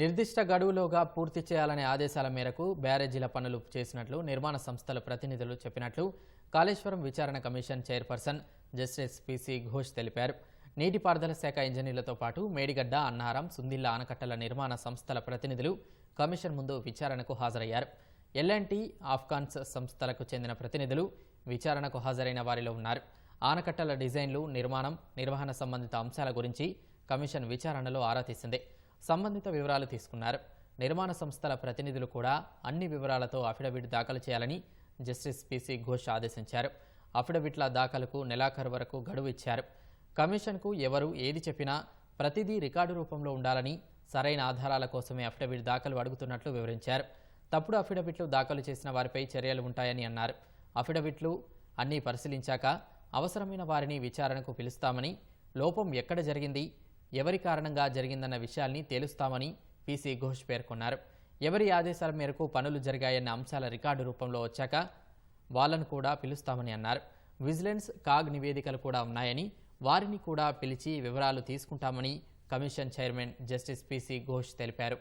నిర్దిష్ట గడువులోగా పూర్తి చేయాలనే ఆదేశాల మేరకు బ్యారేజీల పనులు చేసినట్లు నిర్మాణ సంస్థల ప్రతినిధులు చెప్పినట్లు కాళేశ్వరం విచారణ commission chairperson justice PC Ghosh తెలిపారు. నీటిపారుదల శాఖ ఇంజనీర్లతో పాటు మేడిగడ్డ అన్నారం సుందిల్ల ఆనకట్టల నిర్మాణ సంస్థల ప్రతినిధులు కమిషన్ ముందు విచారణకు హాజరయ్యారు. ఎల్ఎన్టీ ఆఫ్ఘాన్స్ సంస్థలకు చెందిన ప్రతినిధులు విచారణకు హాజరైన వారిలో ఉన్నారు. ఆనకట్టల డిజైన్లు నిర్మాణం నిర్వహణ సంబంధిత అంశాల గురించి కమిషన్ విచారణలో ఆరా తీసింది. సంబంధిత వివరాలు తీసుకున్నారు. నిర్మాణ సంస్థల ప్రతినిధులు కూడా అన్ని వివరాలతో అఫిడవిట్ దాఖలు చేయాలని జస్టిస్ పిసి ఘోష్ ఆదేశించారు. అఫిడవిట్ల దాఖలకు నెలాఖరు వరకు గడువు ఇచ్చారు. కమిషన్కు ఎవరు ఏది చెప్పినా ప్రతిదీ రికార్డు రూపంలో ఉండాలని సరైన ఆధారాల కోసమే అఫిడవిట్ దాఖలు అడుగుతున్నట్లు వివరించారు. తప్పుడు అఫిడవిట్లు దాఖలు చేసిన వారిపై చర్యలు ఉంటాయని అన్నారు. అఫిడవిట్లు అన్నీ పరిశీలించాక అవసరమైన వారిని విచారణకు పిలుస్తామని లోపం ఎక్కడ జరిగింది? ఎవరి కారణంగా జరిగిందన్న విషయాల్ని తేలుస్తామని పీసీ ఘోష్ పేర్కొన్నారు. ఎవరి ఆదేశాల మేరకు పనులు జరిగాయన్న అంశాల రికార్డు రూపంలో వచ్చాక వాళ్ళను కూడా పిలుస్తామని అన్నారు. విజిలెన్స్ కాగ్ నివేదికలు కూడా ఉన్నాయని వారిని కూడా పిలిచి వివరాలు తీసుకుంటామని commission chairman justice PC Ghosh తెలిపారు.